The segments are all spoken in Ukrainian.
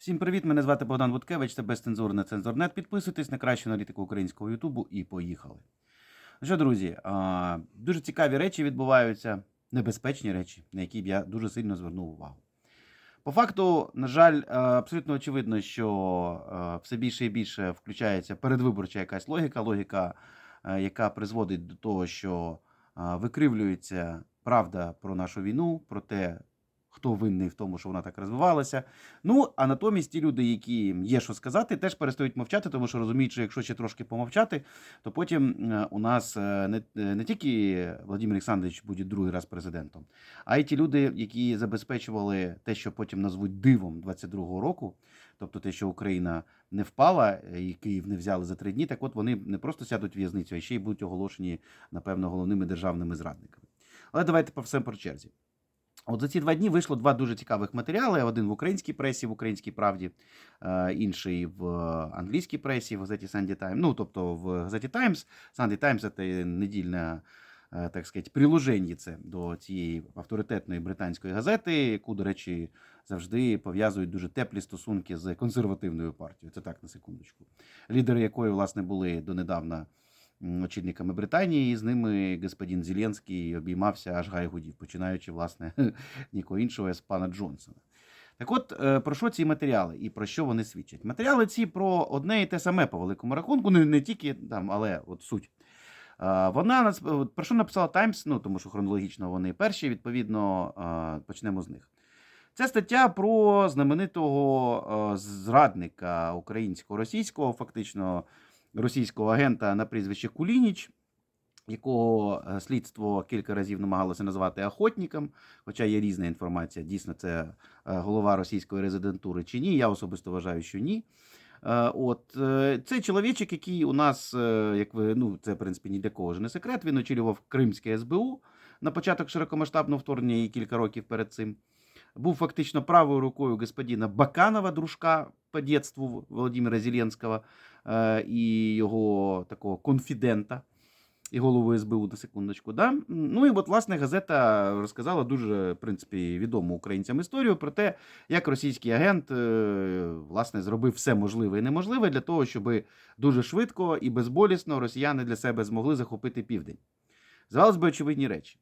Всім привіт! Мене звати Богдан Буткевич, це безцензурне цензурнет. Підписуйтесь на кращу аналітику українського Ютубу і поїхали. Ну що, друзі, дуже цікаві речі відбуваються, небезпечні речі, на які б я дуже сильно звернув увагу. По факту, на жаль, абсолютно очевидно, що все більше і більше включається передвиборча якась логіка, логіка, яка призводить до того, що викривлюється правда про нашу війну, про те, хто винний в тому, що вона так розвивалася. Ну, а натомість ті люди, які є що сказати, теж перестають мовчати, тому що розуміють, що якщо ще трошки помовчати, то потім е, у нас е, не, е, не тільки Владимир Олександрович буде другий раз президентом, а й ті люди, які забезпечували те, що потім назвуть дивом 22-го року, тобто те, що Україна не впала і Київ не взяли за три дні, так от вони не просто сядуть в в'язницю, а ще й будуть оголошені, напевно, головними державними зрадниками. Але давайте по все по черзі. От за ці два дні вийшло два дуже цікавих матеріали: один в українській пресі, в українській правді, е, інший в англійській пресі, в газеті Sunday Times. Ну, тобто в газеті Times. Sunday Times – це недільне, е, так сказати, приложення це до цієї авторитетної британської газети, яку, до речі, завжди пов'язують дуже теплі стосунки з консервативною партією. Це так на секундочку. Лідери якої, власне, були донедавна очільниками Британії, і з ними господин Зеленський обіймався аж гай гудів, починаючи, власне, нікого іншого, з пана Джонсона. Так от, е, про що ці матеріали і про що вони свідчать? Матеріали ці про одне і те саме по великому рахунку, не, не тільки там, але от суть. Вона нас- про що написала Таймс, ну тому що хронологічно вони перші, відповідно, почнемо з них. Це стаття про знаменитого е, зрадника українського російського, фактично російського агента на прізвище Кулініч, якого е, слідство кілька разів намагалося назвати охотником, хоча є різна інформація, дійсно це е, голова російської резидентури чи ні. Я особисто вважаю, що ні. Е, От е, цей чоловічок, який у нас, як ви ну це в принципі ні для кого ж не секрет, він очолював Кримське СБУ на початок широкомасштабного вторгнення і кілька років перед цим. Був фактично правою рукою господина Баканова, дружка по дєтству Володимира Зеленського і його такого конфідента і голову СБУ на секундочку. Да? Ну і от власне газета розказала дуже в принципі відому українцям історію про те, як російський агент е, власне зробив все можливе і неможливе для того, щоб дуже швидко і безболісно росіяни для себе змогли захопити південь. Здавалось би, очевидні речі.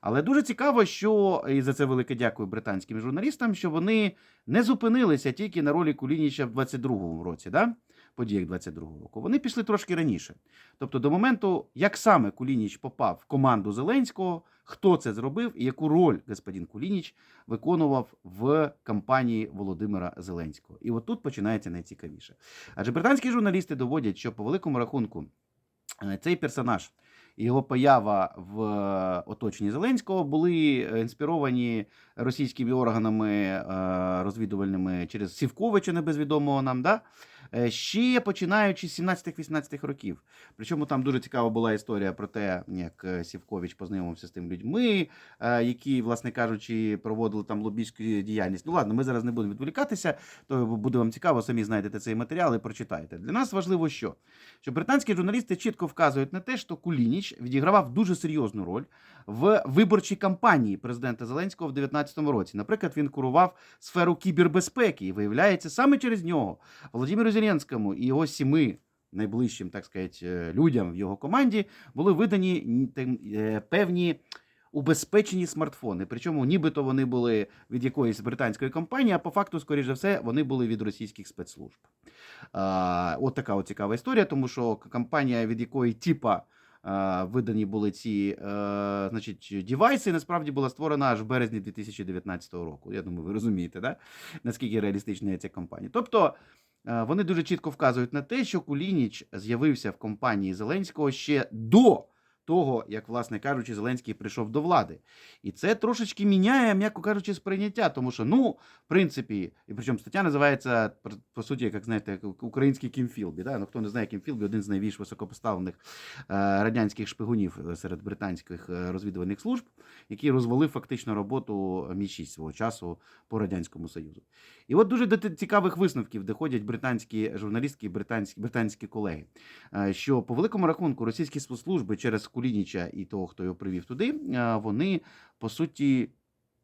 Але дуже цікаво, що і за це велике дякую британським журналістам, що вони не зупинилися тільки на ролі Кулініча в 22-му році, да? Подіях 22-го року. Вони пішли трошки раніше. Тобто до моменту, як саме Кулініч попав в команду Зеленського, хто це зробив і яку роль господин Кулініч виконував в кампанії Володимира Зеленського. І от тут починається найцікавіше. Адже британські журналісти доводять, що по великому рахунку е, цей персонаж його поява в е, оточенні Зеленського були е, інспіровані російськими органами розвідувальними через Сівковича, небезвідомого нам, да? Е, ще починаючи з 17-18 років. Причому там дуже цікава була історія про те, як е, Сівкович познайомився з тими людьми, е, які, власне кажучи, проводили там лобійську діяльність. Ну ладно, ми зараз не будемо відволікатися, то буде вам цікаво, самі знайдете цей матеріал і прочитайте. Для нас важливо, що? Що британські журналісти чітко вказують на те, що Кулініч відігравав дуже серйозну роль в виборчій кампанії президента Зеленського в 2019 році. Наприклад, він курував сферу кібербезпеки, і виявляється, саме через нього Володимиру Зеленському і його сіми найближчим, так сказати, е, людям в його команді були видані е, певні. Убезпечені смартфони, причому нібито вони були від якоїсь британської компанії, а по факту, скоріш за все, вони були від російських спецслужб. От така от цікава історія, тому що компанія, від якої типа видані були ці е, значить, девайси, насправді була створена аж в березні 2019 року. Я думаю, ви розумієте, да? наскільки реалістична є ця компанія. Тобто. е, Вони дуже чітко вказують на те, що Кулініч з'явився в компанії Зеленського ще до того, як, власне кажучи, Зеленський прийшов до влади. І це трошечки міняє, м'яко кажучи, сприйняття, тому що, ну, в принципі, і причому стаття називається, по суті, як знаєте, український Кімфілбі. Да? Ну, хто не знає, Кімфілбі один з найбільш високопоставлених е, радянських шпигунів е, серед британських е, розвідувальних служб, який розвалив фактично роботу Мі-6 свого часу по Радянському Союзу. І от дуже до цікавих висновків доходять британські журналістки і британські, британські колеги, що по великому рахунку російські спецслужби через Кулініча і того, хто його привів туди, е, вони по суті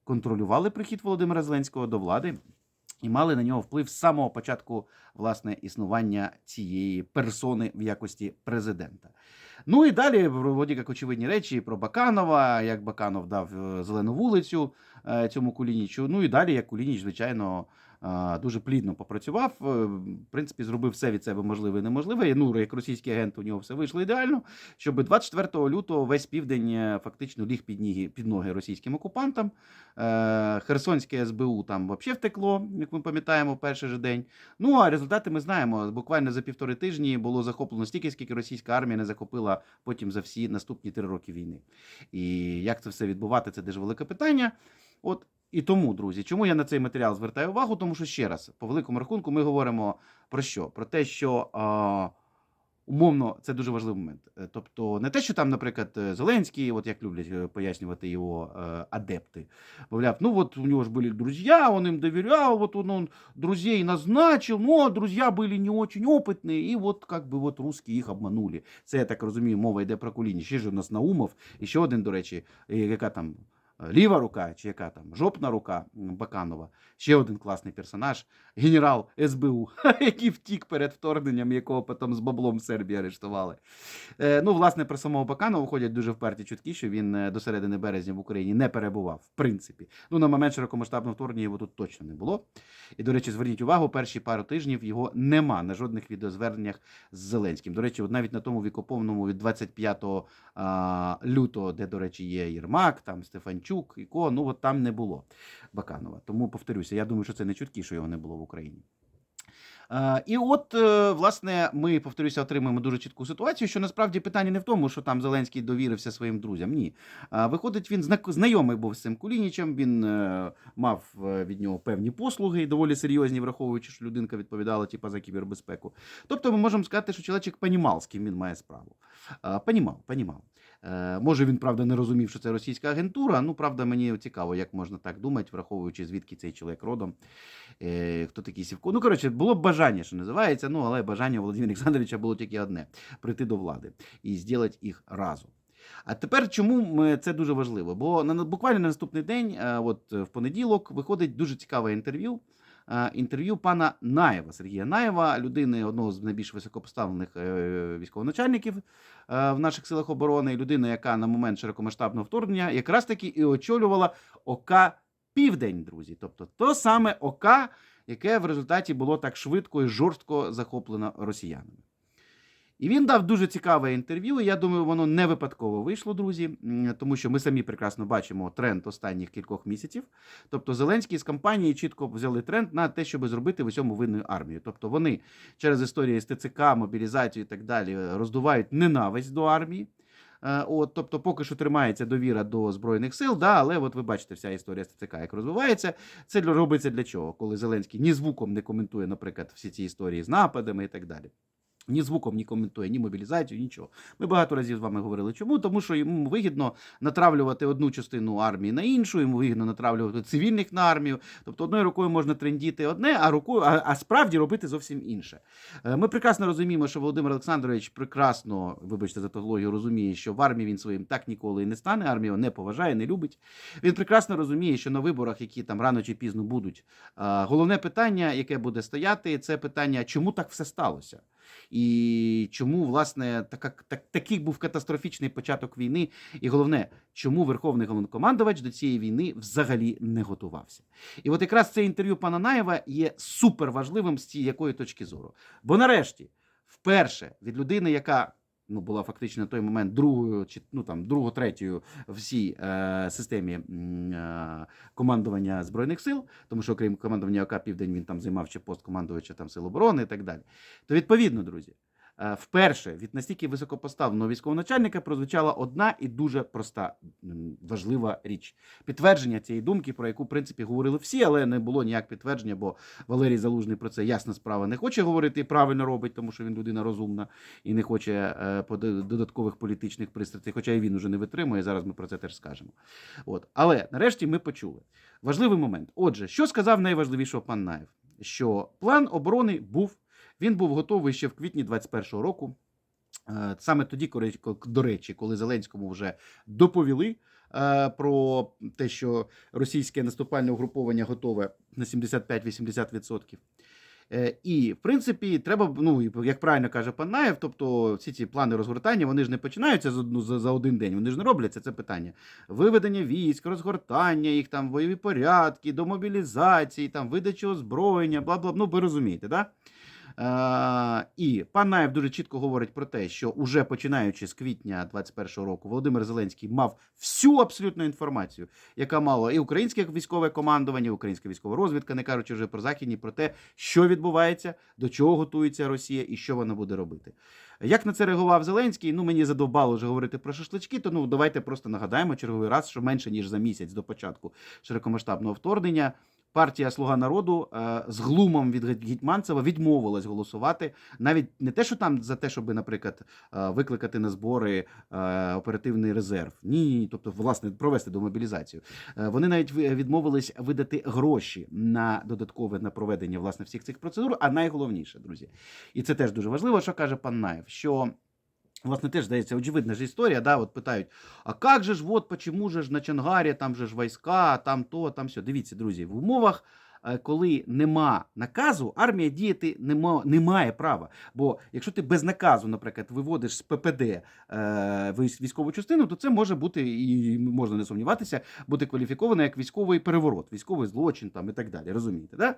контролювали прихід Володимира Зеленського до влади. і мали на нього вплив з самого початку власне існування цієї персони в якості президента. Ну і далі вроді як очевидні речі про Баканова, як Баканов дав е, зелену вулицю е, цьому Кулінічу. Ну і далі, як Кулініч, звичайно, дуже плідно попрацював. е, В принципі, зробив все від себе можливе і неможливе. Ну, як російський агент, у нього все вийшло ідеально. Щоб 24 лютого весь південь е, фактично ліг під ноги, під ноги російським окупантам. Е, Херсонське СБУ там взагалі втекло, як ми пам'ятаємо, перший же день. Ну а результати ми знаємо. Буквально за півтори тижні було захоплено стільки, скільки російська армія не захопила потім за всі наступні три роки війни. І як це все відбувати, це дуже велике питання. От і тому, друзі, чому я на цей матеріал звертаю увагу? Тому що ще раз, по великому рахунку, ми говоримо про що? Про те, що. А, Умовно, це дуже важливий момент. Е, Тобто, не те, що там, наприклад, е, Зеленський, от як люблять е, пояснювати його е, адепти, мовляв, ну от у нього ж були друзі, он им доверял, вот он, он друзей назначил, но друзья были не очень опытные, и вот как бы вот русские їх обманули. Це я так розумію, мова йде про Куліні. Ще ж у нас Наумов, і ще один, до речі, е, яка там е, ліва рука, чи яка там жопна рука Баканова. Ще один класний персонаж, генерал СБУ, який втік перед вторгненням, якого потім з баблом в Сербії арештували. Е, ну, власне, про самого Баканова ходять дуже вперті чутки, що він е, до середини березня в Україні не перебував, в принципі. Ну, на момент широкомасштабного вторгнення його тут точно не було. І, до речі, зверніть увагу, перші пару тижнів його нема на жодних відеозверненнях з Зеленським. До речі, от навіть на тому вікоповному від 25 а, лютого, де, до речі, є Єрмак, там Стефанчук, Іко, ну от там не було Баканова. Тому повторюся, я думаю, що це не чутки, що його не було в Україні. Е, І от, е, власне, ми, повторюся, отримуємо дуже чітку ситуацію, що насправді питання не в тому, що там Зеленський довірився своїм друзям. Ні. А, Виходить, він знайомий був з цим Кулінічем, він е, мав е, від нього певні послуги, доволі серйозні, враховуючи, що людинка відповідала типу, за кібербезпеку. Тобто ми можемо сказати, що чоловічик понімав, з ким він має справу. Понімав, понімав. Е, Може, він, правда, не розумів, що це російська агентура. Ну, правда, мені цікаво, як можна так думати, враховуючи, звідки цей чоловік родом. Е, Хто такий Сівко. Ну, коротше, було б бажання, що називається, ну, але бажання Володимира Олександровича було тільки одне прийти до влади і зробити їх разом. А тепер чому ми- це дуже важливо? Бо на буквально на наступний день, е, от в понеділок, виходить дуже цікаве інтерв'ю. Е, Інтерв'ю пана Наєва Сергія Наєва, людини одного з найбільш високопоставлених е, військовоначальників е, в наших силах оборони, людина, яка на момент широкомасштабного вторгнення якраз таки і очолювала ОК Південь, друзі. Тобто то саме ОК, яке в результаті було так швидко і жорстко захоплено росіянами. І він дав дуже цікаве інтерв'ю. Я думаю, воно не випадково вийшло, друзі, тому що ми самі прекрасно бачимо тренд останніх кількох місяців. Тобто Зеленський з кампанії чітко взяли тренд на те, щоб зробити в усьому винною армію. Тобто вони через історії з ТЦК, мобілізацію і так далі роздувають ненависть до армії. Е, От, тобто, поки що тримається довіра до збройних сил, да, але от ви бачите, вся історія з ТЦК як розвивається. Це робиться для чого? Коли Зеленський ні звуком не коментує, наприклад, всі ці історії з нападами і так далі. Ні звуком не коментує, ні мобілізацію, нічого. Ми багато разів з вами говорили. Чому? Тому що йому вигідно натравлювати одну частину армії на іншу, йому вигідно натравлювати цивільних на армію. Тобто одною рукою можна трендіти одне, а рукою, а, а справді робити зовсім інше. Е, Ми прекрасно розуміємо, що Володимир Олександрович прекрасно, вибачте за тавтологію, розуміє, що в армії він своїм так ніколи і не стане. Армія не поважає, не любить. Він прекрасно розуміє, що на виборах, які там рано чи пізно будуть, е, головне питання, яке буде стояти, це питання, чому так все сталося. І чому, власне, така, так, такий був катастрофічний початок війни, і головне, чому Верховний головнокомандувач до цієї війни взагалі не готувався. І от якраз це інтерв'ю пана Наєва є суперважливим з цієї точки зору. Бо нарешті, вперше від людини, яка ну, була фактично на той момент другою чи ну там друго третьою в всій е, системі е, командування збройних сил, тому що окрім командування ОК Південь він там займав ще пост командувача там сил оборони і так далі. То відповідно, друзі. Е, Вперше від настільки високопоставленого військовоначальника прозвучала одна і дуже проста важлива річ. Підтвердження цієї думки, про яку в принципі говорили всі, але не було ніяк підтвердження, бо Валерій Залужний про це ясна справа не хоче говорити і правильно робить, тому що він людина розумна і не хоче е, додаткових політичних пристрастей, хоча і він уже не витримує. Зараз ми про це теж скажемо. От. Але нарешті ми почули. Важливий момент. Отже, що сказав найважливішого пан Наєв? Що план оборони був, він був готовий ще в квітні 21-го року. Е, Саме тоді, до речі, коли Зеленському вже доповіли е, про те, що російське наступальне угруповання готове на 75-80%. Е, І, в принципі, треба, ну, як правильно каже пан Наєв, тобто всі ці плани розгортання, вони ж не починаються за, одну, за, один день, вони ж не робляться, це питання. Виведення військ, розгортання їх, там, бойові порядки, до мобілізації, там, видача озброєння, бла бла. Ну, ви розумієте, да? Е, і пан Наєв дуже чітко говорить про те, що уже починаючи з квітня 21-го року Володимир Зеленський мав всю абсолютну інформацію, яка мала і українське військове командування, і українська військова розвідка, не кажучи вже про західні, про те, що відбувається, до чого готується Росія і що вона буде робити. Як на це реагував Зеленський? Ну мені задовбало вже говорити про шашлички. То ну давайте просто нагадаємо черговий раз, що менше ніж за місяць до початку широкомасштабного вторгнення. Партія Слуга народу е, з глумом від Гетьманцева відмовилась голосувати навіть не те, що там за те, щоб, наприклад, е, викликати на збори е, оперативний резерв. Ні, ні, тобто, власне, провести демобілізацію. Е, вони навіть ви- відмовились видати гроші на додаткове на проведення власне всіх цих процедур. А найголовніше, друзі, і це теж дуже важливо, що каже пан Наєв, що. Власне, теж здається, очевидна ж історія, да, от питають, а як же ж, от, почему же ж на Чангарі, там же ж війська, там то, там все. Дивіться, друзі, в умовах, коли нема наказу, армія діяти не, має права. Бо якщо ти без наказу, наприклад, виводиш з ППД е, військову частину, то це може бути, і можна не сумніватися, бути кваліфіковано як військовий переворот, військовий злочин там, і так далі. Розумієте, да?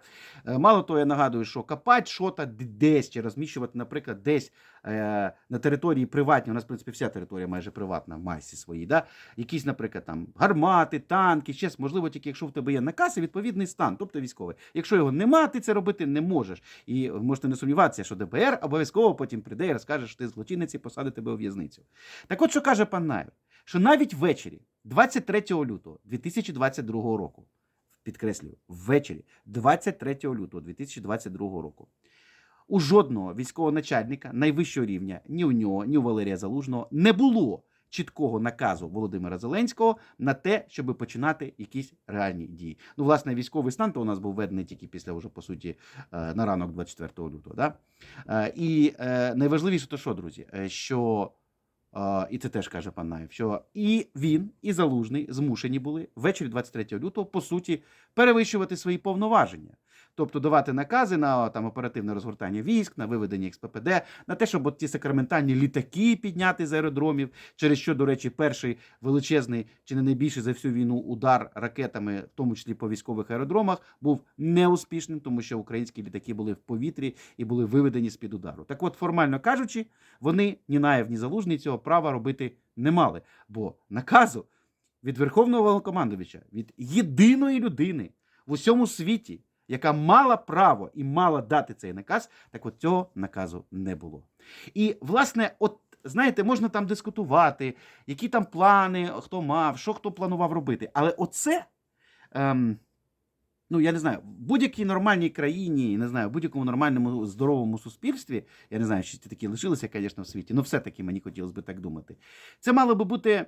Е, Мало того, я нагадую, що копати що-то десь чи розміщувати, наприклад, десь е, на території приватній, у нас, в принципі, вся територія майже приватна в масі своїй, да? якісь, наприклад, там гармати, танки, ще можливо, тільки якщо в тебе є наказ і відповідний стан, тобто військовий. Якщо його нема, ти це робити не можеш. І можете не сумніватися, що ДБР обов'язково потім прийде і розкаже, що ти злочинець і посадить тебе у в'язницю. Так от що каже пан Наєв, що навіть ввечері, 23 лютого 2022 року, підкреслюю, ввечері 23 лютого 2022 року. У жодного військового начальника найвищого рівня, ні у нього, ні у Валерія Залужного не було чіткого наказу Володимира Зеленського на те, щоб починати якісь реальні дії. Ну, власне, військовий стан то у нас був введений тільки після уже по суті е, на ранок 24 лютого. Да? Е, І е, найважливіше, то що, друзі, що і це теж каже пан Наєв, що і він, і Залужний змушені були ввечері 23 лютого, по суті, перевищувати свої повноваження. Тобто давати накази на там оперативне розгортання військ, на виведення їх з ППД, на те, щоб от ті сакраментальні літаки підняти з аеродромів, через що, до речі, перший величезний чи не найбільший за всю війну удар ракетами, в тому числі по військових аеродромах, був неуспішним, тому що українські літаки були в повітрі і були виведені з під удару. Так, от, формально кажучи, вони ні Наєв, ні Залужний цього права робити не мали, бо наказу від верховного Головнокомандувача, від єдиної людини в усьому світі яка мала право і мала дати цей наказ, так от цього наказу не було. І, власне, от знаєте, можна там дискутувати, які там плани, хто мав, що хто планував робити. Але оце. Ем, Ну, я не знаю, в будь-якій нормальній країні, не знаю, в будь-якому нормальному здоровому суспільстві, я не знаю, чи ці такі лишилися, звісно, в світі, але все-таки мені хотілося б так думати. Це мало би бути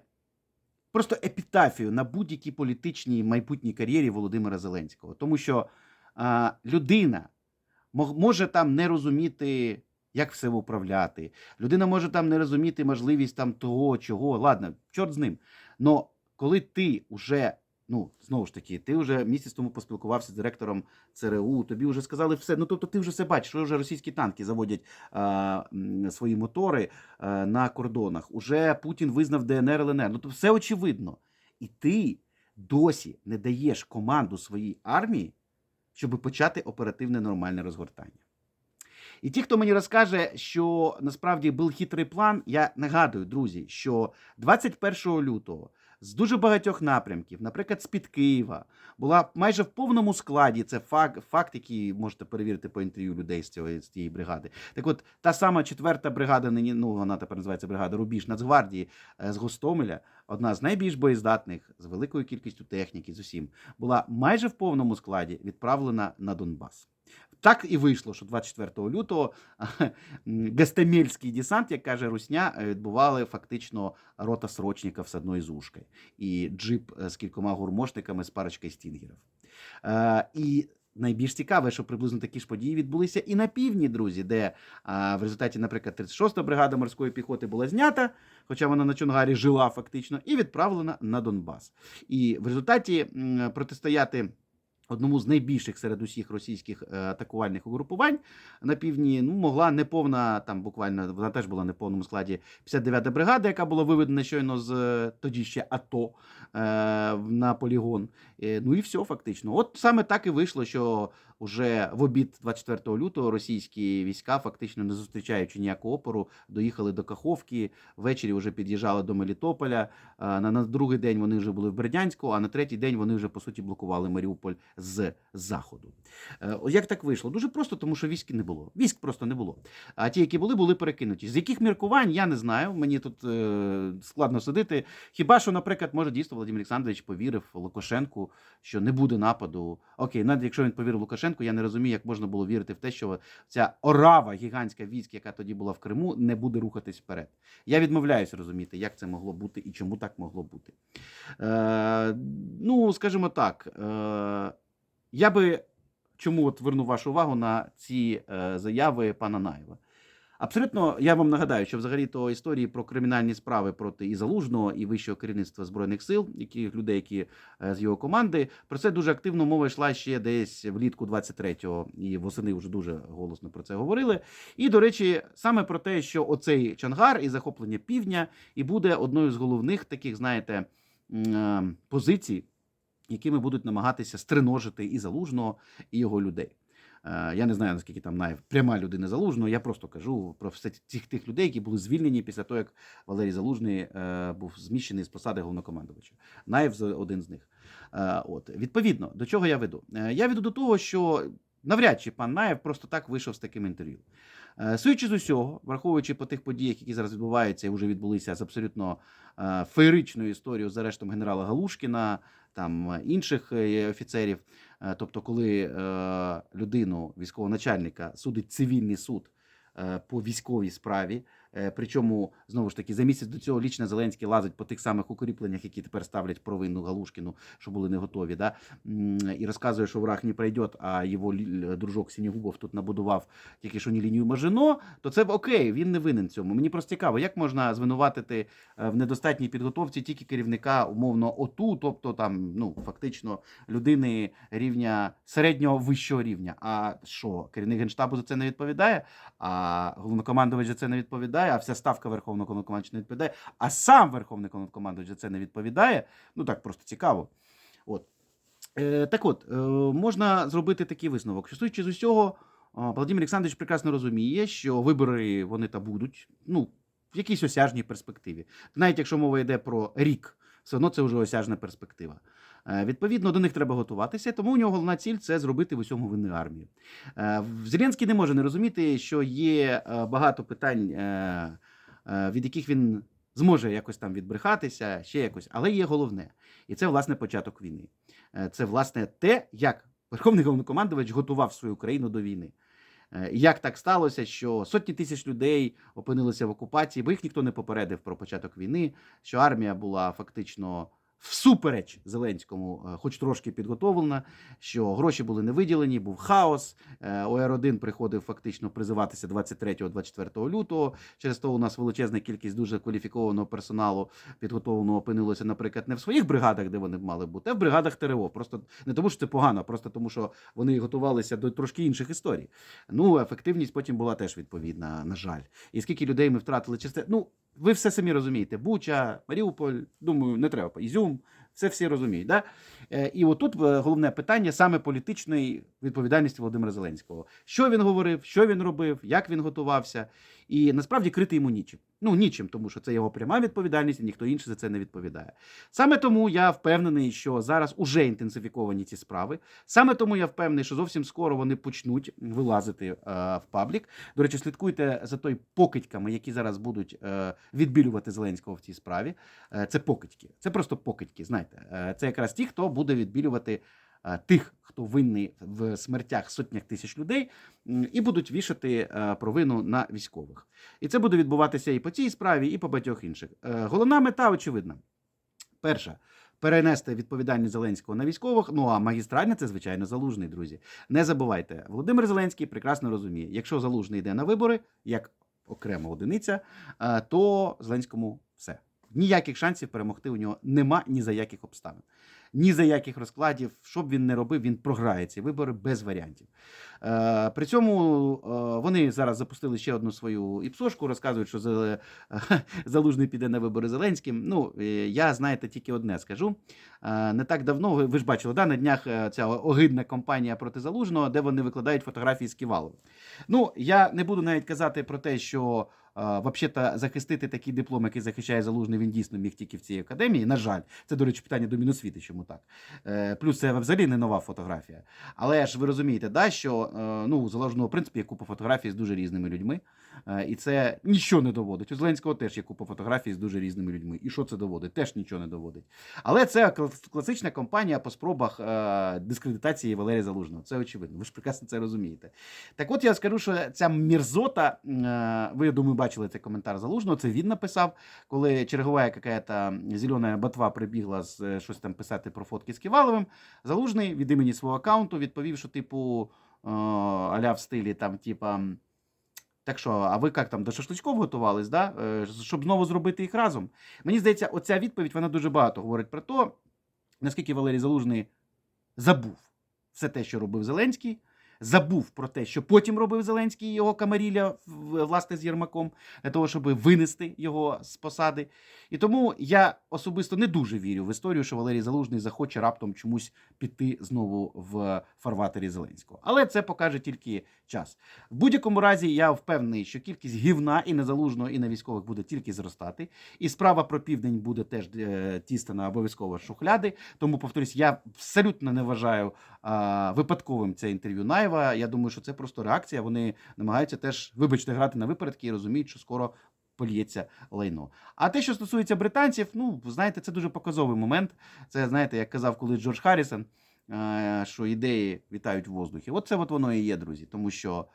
просто епітафію на будь-якій політичній майбутній кар'єрі Володимира Зеленського. Тому що людина може там не розуміти, як все управляти. Людина може там не розуміти можливість там того, чого. Ладно, чорт з ним. Но коли ти вже, ну знову ж таки, ти вже місяць тому поспілкувався з директором ЦРУ, тобі вже сказали все. Ну тобто ти вже все бачиш, що вже російські танки заводять а, свої мотори а, на кордонах. Уже Путін визнав ДНР ЛНР. Ну то все очевидно. І ти досі не даєш команду своїй армії, щоб почати оперативне нормальне розгортання. І ті, хто мені розкаже, що насправді був хитрий план, я нагадую, друзі, що 21 лютого з дуже багатьох напрямків, наприклад, з-під Києва, була майже в повному складі. Це факт, факт, який можете перевірити по інтерв'ю людей з цієї, з цієї бригади. Так от, та сама четверта бригада, нині, ну вона тепер називається бригада Рубіж Нацгвардії е, з Гостомеля, одна з найбільш боєздатних, з великою кількістю техніки, з усім, була майже в повному складі відправлена на Донбас. Так і вийшло, що 24 лютого Гастемельський десант, як каже Русня, е, відбували фактично рота срочників з одною з ушкою. І джип е, з кількома гурмошниками з парочкою стінгерів. Е, І найбільш цікаве, що приблизно такі ж події відбулися і на півдні, друзі, де в результаті, наприклад, 36-та бригада морської піхоти була знята, хоча вона на Чонгарі жила фактично, і відправлена на Донбас. І в результаті протистояти. Одному з найбільших серед усіх російських е, атакувальних угрупувань на півдні ну, могла неповна, там буквально вона теж була неповному складі 59-та бригада, яка була виведена щойно з е, тоді ще АТО е, на полігон. Ну і все, фактично. От саме так і вийшло, що вже в обід 24 лютого російські війська, фактично не зустрічаючи ніякого опору, доїхали до Каховки. Ввечері вже під'їжджали до Мелітополя. На, на другий день вони вже були в Бердянську, а на третій день вони вже по суті блокували Маріуполь з заходу. Е, Як так вийшло? Дуже просто, тому що військ не було. Військ просто не було. А ті, які були, були перекинуті. З яких міркувань я не знаю. Мені тут е, складно судити. Хіба що, наприклад, може дійсно Володимир Олександрович повірив Лукашенку, що не буде нападу. Окей, навіть якщо він повірив Лукашенку, я не розумію, як можна було вірити в те, що ця орава гігантська військ, яка тоді була в Криму, не буде рухатись вперед. Я відмовляюся розуміти, як це могло бути і чому так могло бути. Е, ну, скажімо так, е, я би чому от верну вашу увагу на ці е, заяви пана Наєва. Абсолютно, я вам нагадаю, що взагалі то історії про кримінальні справи проти і залужного, і вищого керівництва збройних сил, які людей, які е, з його команди, про це дуже активно мова йшла ще десь влітку 23-го, і восени вже дуже голосно про це говорили. І до речі, саме про те, що оцей Чангар і захоплення півдня і буде одною з головних таких, знаєте, е, позицій, якими будуть намагатися стриножити і залужного, і його людей. Е, Я не знаю, наскільки там Наєв пряма людина залужного. Я просто кажу про все цих тих людей, які були звільнені після того, як Валерій Залужний е, був зміщений з посади головнокомандувача. Наєв один з них. Е, От відповідно, до чого я веду? Я веду до того, що навряд чи пан Наєв просто так вийшов з таким інтерв'ю. Е, Судячи з усього, враховуючи по тих подіях, які зараз відбуваються і вже відбулися з абсолютно е, феєричною історією з арештом генерала Галушкіна, там е, інших офіцерів. Тобто, коли людину, військового начальника, судить цивільний суд по військовій справі. Е, Причому знову ж таки за місяць до цього лічно Зеленський лазить по тих самих укріпленнях, які тепер ставлять провину Галушкіну, що були не готові. Да? І розказує, що враг не пройде, а його дружок Сінігубов тут набудував тільки що не лінію Мажино, то це окей, він не винен цьому. Мені просто цікаво, як можна звинуватити е, в недостатній підготовці тільки керівника умовно ОТУ, тобто там ну фактично людини рівня середнього вищого рівня. А що керівник генштабу за це не відповідає? А головнокомандувач за це не відповідає, а вся ставка верховного головнокомандувача не відповідає, а сам верховний головнокомандувач за це не відповідає. Ну так просто цікаво. От. Е, так от, е, можна зробити такий висновок. Що з усього, Володимир Олександрович прекрасно розуміє, що вибори вони та будуть ну, в якійсь осяжній перспективі. Навіть якщо мова йде про рік, все одно це вже осяжна перспектива. Е, Відповідно, до них треба готуватися, тому у нього головна ціль це зробити в усьому винну армію. Е, Зеленський не може не розуміти, що є е, багато питань, від яких він зможе якось там відбрехатися, ще якось, але є головне, і це власне початок війни. Це власне те, як Верховний головнокомандувач готував свою країну до війни. Як так сталося, що сотні тисяч людей опинилися в окупації, бо їх ніхто не попередив про початок війни, що армія була фактично всупереч Зеленському, е, хоч трошки підготовлена, що гроші були не виділені, був хаос. Е, ОР-1 приходив фактично призиватися 23-24 лютого. Через то у нас величезна кількість дуже кваліфікованого персоналу підготовленого опинилося, наприклад, не в своїх бригадах, де вони мали бути, а в бригадах ТРО. Просто не тому, що це погано, просто тому, що вони готувалися до трошки інших історій. Ну, ефективність потім була теж відповідна, на жаль. І скільки людей ми втратили через це. Ну, ви все самі розумієте. Буча, Маріуполь, думаю, не треба. Ізюм, все всі розуміють. Да? Е, І отут е, головне питання саме політичної відповідальності Володимира Зеленського. Що він говорив, що він робив, як він готувався. І насправді крити йому нічим. Ну, нічим, тому що це його пряма відповідальність, і ніхто інший за це не відповідає. Саме тому я впевнений, що зараз уже інтенсифіковані ці справи. Саме тому я впевнений, що зовсім скоро вони почнуть вилазити е, в паблік. До речі, слідкуйте за той покидьками, які зараз будуть е, відбілювати Зеленського в цій справі. Е, це покидьки. Це просто покидьки. Знаєте, Е, це якраз ті, хто буде відбілювати тих, хто винний в смертях сотнях тисяч людей, і будуть вішати е, провину на військових. І це буде відбуватися і по цій справі, і по багатьох інших. Е, Головна мета очевидна. Перша перенести відповідальність Зеленського на військових. Ну а магістральне це звичайно залужний, друзі. Не забувайте, Володимир Зеленський прекрасно розуміє, якщо залужний йде на вибори, як окрема одиниця, е, то Зеленському все. Ніяких шансів перемогти у нього нема ні за яких обставин. Ні за яких розкладів, що б він не робив, він програє ці вибори без варіантів. Е, при цьому е, вони зараз запустили ще одну свою іпсошку, розказують, що Залужний піде на вибори Зеленським. Ну, е, я, знаєте, тільки одне скажу. Не так давно, ви, ж бачили, да, на днях ця огидна кампанія проти Залужного, де вони викладають фотографії з Ківалова. Ну, я не буду навіть казати про те, що взагалі захистити такий диплом, який захищає Залужний, він дійсно міг тільки в цій академії. На жаль, це, до речі, питання до Міносвіти, чому так. Е, плюс це взагалі не нова фотографія. Але ж ви розумієте, да, що е, ну, Залужного, в принципі, є купа фотографій з дуже різними людьми. Е, і це нічого не доводить. У Зеленського теж є купа фотографій з дуже різними людьми. І що це доводить? Теж нічого не доводить. Але це класична кампанія по спробах е, дискредитації Валерія Залужного. Це очевидно. Ви ж прекрасно це розумієте. Так от я скажу, що ця мірзота, е, ви, я думаю, бачили цей коментар Залужного, це він написав, коли чергова якась зелена ботва прибігла з щось там писати про фотки з Ківаловим. Залужний від імені свого аккаунту відповів, що, типу, аля в стилі там, типа. Так що, а ви як там до шашличков готувались, да? Е, щоб знову зробити їх разом? Мені здається, оця відповідь вона дуже багато говорить про те, наскільки Валерій Залужний забув все те, що робив Зеленський, забув про те, що потім робив Зеленський і його камарілля в- власне з Єрмаком, для того, щоб винести його з посади. І тому я особисто не дуже вірю в історію, що Валерій Залужний захоче раптом чомусь піти знову в фарватері Зеленського. Але це покаже тільки час. В будь-якому разі я впевнений, що кількість гівна і на залужного, і на військових буде тільки зростати. І справа про південь буде теж е, тістана обов'язково шухляди. Тому повторюсь, я абсолютно не вважаю а, випадковим це інтерв'ю Наєва. Я думаю, що це просто реакція. Вони намагаються теж, вибачте, грати на випередки і розуміють, що скоро. Польється лайно. А те, що стосується британців, ну знаєте, це дуже показовий момент. Це знаєте, як казав колись Джордж Харрісон, е, що ідеї вітають в воздухі. От це от воно і є, друзі. Тому що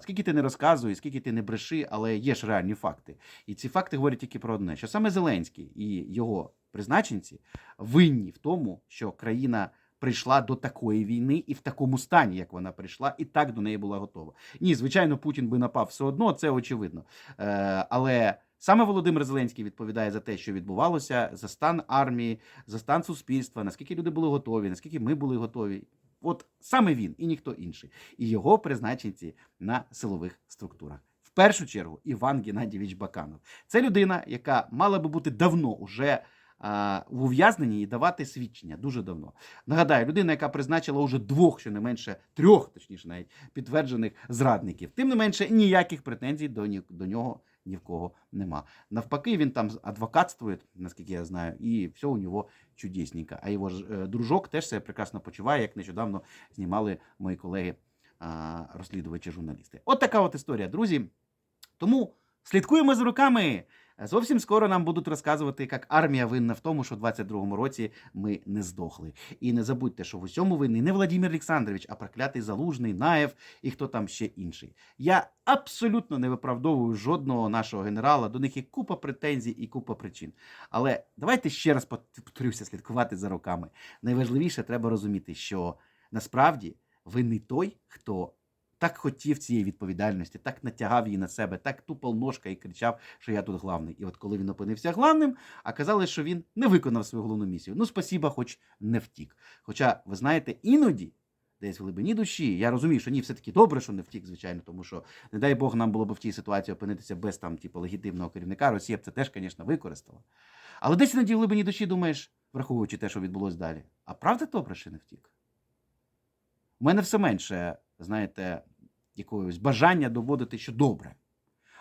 скільки ти не розказуй, скільки ти не бреши, але є ж реальні факти. І ці факти говорять тільки про одне: що саме Зеленський і його призначенці винні в тому, що країна. Прийшла до такої війни і в такому стані, як вона прийшла, і так до неї була готова. Ні, звичайно, Путін би напав все одно, це очевидно. Е, але саме Володимир Зеленський відповідає за те, що відбувалося, за стан армії, за стан суспільства, наскільки люди були готові, наскільки ми були готові. От саме він і ніхто інший, і його призначенці на силових структурах. В першу чергу Іван Геннадійович Баканов. Це людина, яка мала би бути давно уже в ув'язненні і давати свідчення дуже давно. Нагадаю, людина, яка призначила уже двох, що не менше трьох, точніше, навіть підтверджених зрадників. Тим не менше, ніяких претензій до, до нього ні в кого нема. Навпаки, він там адвокатствує, наскільки я знаю, і все у нього чудесненько. А його ж е, дружок теж себе прекрасно почуває, як нещодавно знімали мої колеги розслідувачі журналісти. От така от історія, друзі. Тому слідкуємо за руками. Зовсім скоро нам будуть розказувати, як армія винна в тому, що в 22-му році ми не здохли. І не забудьте, що в усьому винний не Владимир Олександрович, а проклятий Залужний, Наєв і хто там ще інший. Я абсолютно не виправдовую жодного нашого генерала. До них є купа претензій і купа причин. Але давайте ще раз повторюся, слідкувати за руками. Найважливіше треба розуміти, що насправді винний той, хто так хотів цієї відповідальності, так натягав її на себе, так тупав ножка і кричав, що я тут главний. І от коли він опинився главним, оказалось, що він не виконав свою головну місію. Ну, спасіба, хоч не втік. Хоча, ви знаєте, іноді. Десь в глибині душі. Я розумію, що ні, все-таки добре, що не втік, звичайно, тому що, не дай Бог, нам було б в тій ситуації опинитися без там, типу, легітимного керівника. Росія б це теж, звісно, використала. Але десь іноді в глибині душі думаєш, враховуючи те, що відбулось далі. А правда добре, що не втік? У мене все менше, знаєте, якогось бажання доводити, що добре.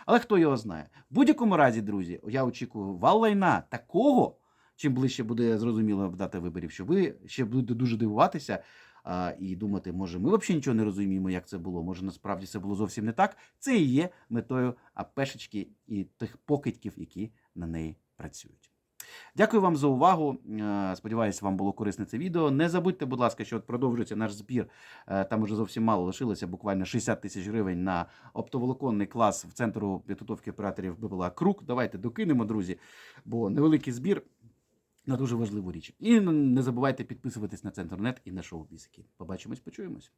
Але хто його знає? В будь-якому разі, друзі, я очікую вал лайна такого, чим ближче буде зрозуміло дата виборів, що ви ще будете дуже дивуватися а, і думати, може, ми взагалі нічого не розуміємо, як це було. Може, насправді це було зовсім не так. Це і є метою апешечки і тих покидьків, які на неї працюють. Дякую вам за увагу. Е, Сподіваюся, вам було корисне це відео. Не забудьте, будь ласка, що от продовжується наш збір. Е, Там уже зовсім мало лишилося, буквально 60 тисяч гривень на оптоволоконний клас в центру підготовки операторів БПЛА Крук. Давайте докинемо, друзі, бо невеликий збір. на дуже важливу річ. І не забувайте підписуватись на Центрнет і на шоу Бісики. Побачимось, почуємось.